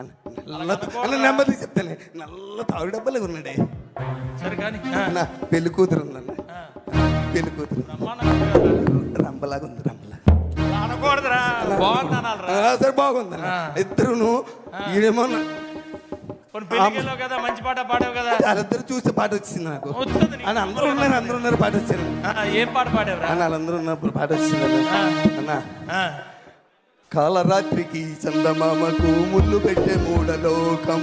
అన్న నల్ల అన్న నెమ్మది చెప్తానే నల్ల తాడు డబ్బాలే ఉన్నాడే సరే కానీ అన్న పెళ్ళి కూతురు ఉందన్న. పెళ్ళి కూతురు. రంపలాగా ఉంది రంపలా. బాగుంది సరే బాగుందన్న. ఆ. ఇద్దరును ఈడేమో కదా మంచి పాట పాడావు కదా. వాళ్ళిద్దరు చూస్తే పాట వచ్చింది నాకు. అని అందరూ ఉన్నారు అందరూ ఉన్నారు పాట వచ్చింది. ఆ, ఏం పాట పాడావురా? అన్న వాళ్ళందరూ ఉన్నప్పుడు పాట వచ్చింది అన్న. కాలరాత్రికి చందమామకు ముళ్ళు పెట్టే మూడలోకం?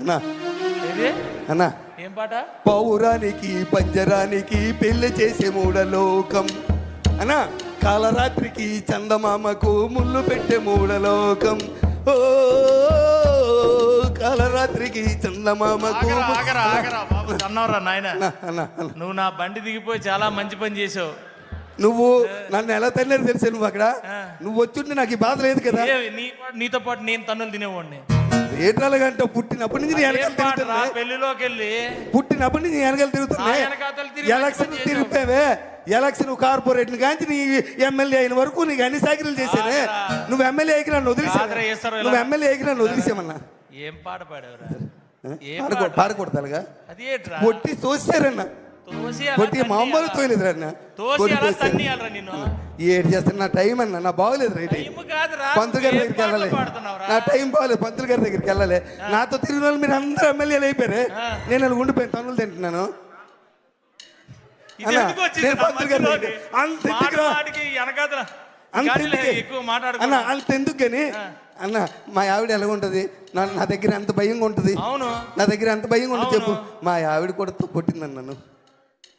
అన్న. ఏం పాట? పౌరానికి పంజరానికి పెళ్ళి చేసే మూడలోకం అన్న కాలరాత్రికి చందమామకు ముళ్ళు పెట్టే మూడలోకం ఓ కాలరాత్రికి చందమామకు అన్నవరా నాయన. నువ్వు నా బండి దిగిపోయి చాలా మంచి పని చేసావు. నువ్వు నన్ను ఎలా తల్లేదు తెలుసా నువ్వు అక్కడ. నువ్వు వచ్చుంటే నాకు ఈ బాధ లేదు కదా? నీతో పాటు నేను తన్నులు తినేవాడిని. ఏటాలుగంటే పుట్టినప్పటి నుంచి వెనకాల పెళ్ళిలోకి వెళ్ళి. పుట్టినప్పటి నుంచి వెనకాల తిరుగుతున్నా ఎలక్షన్ తిరిగిపోయావే ఎలక్షన్ కార్పొరేట్ కాంచి నీ ఎమ్మెల్యే అయిన వరకు నీకు అన్ని సాకిరీలు చేశానే. నువ్వు ఎమ్మెల్యే అయికి నన్ను వదిలేసా. నువ్వు ఎమ్మెల్యే అయికి నన్ను వదిలేసామన్నా ఏం పాట పాడావురా? పాడకూడదు అలాగా అది ఏంట్రా? కొట్టి తోసి? మామూలు తోసి అలా తోసేరు. తన్నియాలరా నిన్ను. ఏడు చేస్తాను నా టైం అన్న నా బాగోలేదు రైట్ పంతులు గారి దగ్గరికి వెళ్ళాలి? నా టైం బాగలేదు పంతులు గారి దగ్గరికి వెళ్ళాలి. నాతో తిరిగిన వాళ్ళు మీరు అందరూ ఎమ్మెల్యేలు అయిపోయారు. నేను అలా ఉండిపోయిన తనులు తింటున్నాను. అన్న, అంత ఎందుకే? అన్న కానీ అన్న మా ఆవిడ ఎలా ఉంటుంది? నా నా దగ్గర ఎంత భయంగా ఉంటుంది? అవును. నా దగ్గర ఎంత భయంగా ఉంటుంది చెప్పు. మా ఆవిడ కూడా కొట్టిందన్న నన్ను.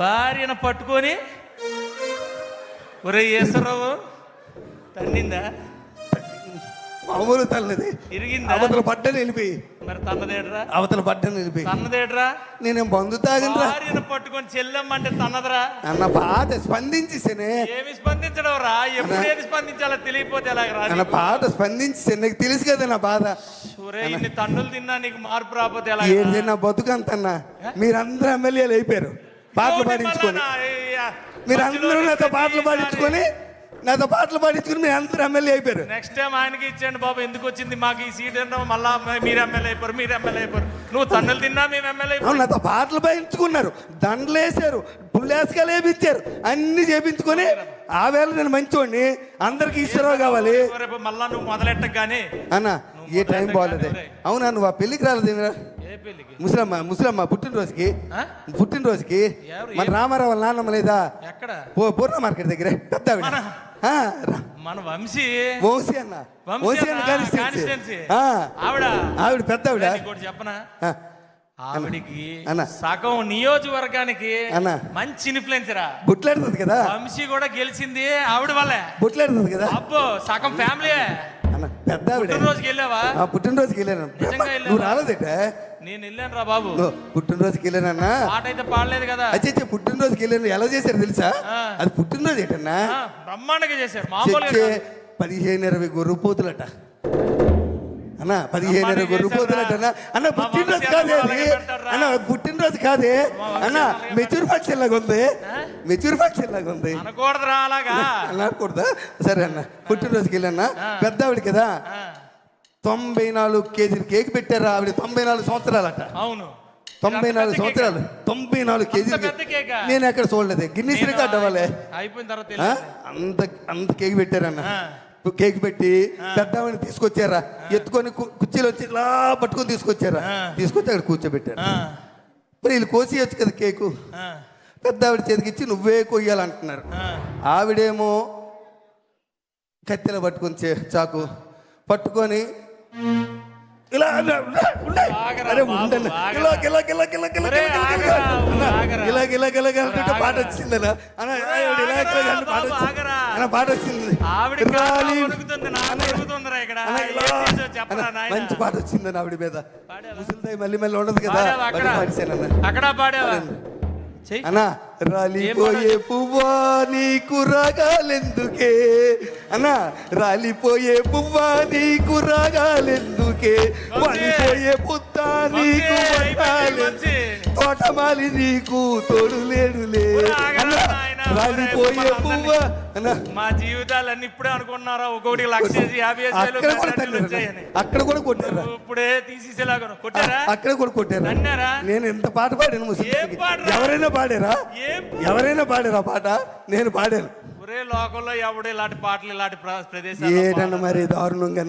భార్యను పట్టుకొని ఒరే ఈశ్వరరావు తన్నిందా? మామూలు తల్లది. ఇరిగిందా? అవతల పడ్డని వెళ్ళిపోయి మరి తన్నదేట్రా? అవతల పడ్డని వెళ్ళిపోయి తన్నదేట్రా? నేనేం బంధు తాగినరా భార్యను పట్టుకొని చెల్లెమ్మంటే తన్నదరా? అన్న పాట స్పందించేసేనే. ఏమి స్పందించడం రా? ఎప్పుడు ఏది స్పందించాలో తెలియపోతే ఎలాగ అన్న రా పాట స్పందించేసే నీకు తెలుసు కదా నా బాధ. ఒరే ఇన్ని తన్నులు తిన్నా నీకు మార్పు రాకపోతే ఎలా ఏది నా బతుకంతన్నా? మీరందరూ ఎమ్మెల్యేలు అయిపోయారు. పాటలు పాడించుకొని. మీరందరూ నాతో పాటలు పాడించుకొని నాతో పాటలు పాడించుకొని మీరు అందరూ ఎమ్మెల్యే అయిపోయారు. నెక్స్ట్ టైం ఆయనకి ఇచ్చేయండి బాబు ఎందుకు వచ్చింది? మాకు ఈ సీట్ ఏంటో మళ్ళా మీరు ఎమ్మెల్యే అయిపోరు మీరు ఎమ్మెల్యే అయిపోరు. నువ్వు తన్నులు తిన్నా మేము ఎమ్మెల్యే నాతో పాటలు పాడించుకున్నారు. దండలు వేసారు పుల్లేసుకలు వేపించారు అన్ని చేపించుకొని ఆ వేళ నేను మంచోడిని అందరికి ఈశ్వరరావు కావాలి. రేపు మళ్ళా నువ్వు మొదలెట్టగానే అన్న ఏ టైం బాగాలేదు. అవునా నువ్వు ఆ పెళ్ళికి రాలేదు ముసలమ్మ ముసలమ్మ పుట్టినరోజుకి? పుట్టినరోజుకి? మన రామారావు నాన్నమ్మ లేదా? ఎక్కడ? పూర్ణ మార్కెట్ దగ్గరే పెద్ద ఆవిడ. మన- వంశీ. వంశీ అన్న. వంశీ అన్న, ఆవిడ. ఆవిడ పెద్ద ఆవిడ. చెప్పనా? ఆవిడికి అన్న. సగం నియోజకవర్గానికి. మంచి ఇన్ఫ్లుయెన్సరా బుట్లాడుతుంది కదా? వంశీ కూడా గెలిచింది ఆవిడ వల్లే. బుట్లాడుతుంది కదా? అబ్బో సగం ఫ్యామిలీ అన్న పెద్ద ఆవిడ పుట్టినరోజుకి వెళ్ళావా? ఆ, పుట్టినరోజుకి వెళ్ళాను? నువ్వు రాలేదట నేను వెళ్ళాను రా బాబు. పుట్టినరోజుకి వెళ్ళానన్నా పాట అయితే పాడలేదు కదా. అచ్చే పుట్టినరోజుకి వెళ్ళాను. ఎలా చేశారు తెలుసా. అది పుట్టినరోజు ఏంటన్నా? బ్రహ్మాండంగా చేశారు. మామూలుగా. పదిహేను ఇరవై గొర్రె పోతులట అన్న పదిహేను ఇరవై అమ్మానికి గొర్రె చేశారా? పోతులట అన్న పుట్టినరోజు కాదే అన్న అది. అన్న పుట్టినరోజు కాదే. అన్న మెచ్యూర్ ఫంక్షన్ లాగా ఉంది. మెచ్యూర్ ఫంక్షన్ లాగా ఉంది. అనకూడదా? సరే అన్న పుట్టినరోజుకి వెళ్ళన్నా పెద్ద ఆవిడ కదా. తొంభై నాలుగు కేజీలు కేక్ పెట్టారా ఆవిడ. తొంభై నాలుగు సంవత్సరాలట. అవును. తొంభై నాలుగు సంవత్సరాలు. తొంభై నాలుగు కేజీలు? నేను ఎక్కడ చూడలేదు. గిన్నీస్ నేను రికార్డ్ అవ్వాలి. అయిపోయిన తర్వాత. అంత అంత కేక్ పెట్టారన్న. కేక్ పెట్టి పెద్దవాడిని తీసుకొచ్చారా? ఎత్తుకొని కుర్చీలో వచ్చి ఇలా పట్టుకొని తీసుకొచ్చారా. తీసుకొచ్చి అక్కడ కూర్చోబెట్టారు. మరి వీళ్ళు కోసేయచ్చు కదా కేకు? పెద్ద ఆవిడ చేతికిచ్చి నువ్వే కొయ్యాలంటున్నారు. ఆవిడేమో కత్తెల పట్టుకొని చాకు పట్టుకొని ఇలా అరే. ఇలా, ఇలా, ఇలా, పాట ఆవిడ ఇలా, పాట వచ్చింది. పాట వచ్చింది? మంచి పాట వచ్చిందన్న ఆవిడ మీద పాడావా? ముసలిదాయి మళ్ళీ మళ్ళీ ఉండదు కదా అక్కడ మళ్ళీ పాడేశానన్న అక్కడ పాడావా చెయ్యి అన్నా రాలిపోయే పువ్వా నీకు రాగాలెందుకే అన్నా రాలిపోయే పువ్వా నీకు రాగాలెందుకే వాలిపోయే పుత్త నీకు. తోటమాలి నీకు తోడు లేడులే రాలిపోయే పువ్వా? మా జీవితాలన్నీ ఇప్పుడే అనుకున్నారా? ఒక్కొక్కటి లక్ష యాభై అక్కడ కూడా కొట్టారా? ఇప్పుడే తీసేసేలాగా కొట్టారా? అక్కడ కూడా కొట్టారా? నేను ఎంత పాట పాడాను? ఎవరైనా పాడారా? ఎవరైనా పాడారా పాట? నేను పాడాను. ఒరే లోకంలో ఎవడు ఇలాంటి పాటలు ఇలాంటి ప్ర- ప్రదేశాలు ఏదన్నా మరి దారుణంగాను?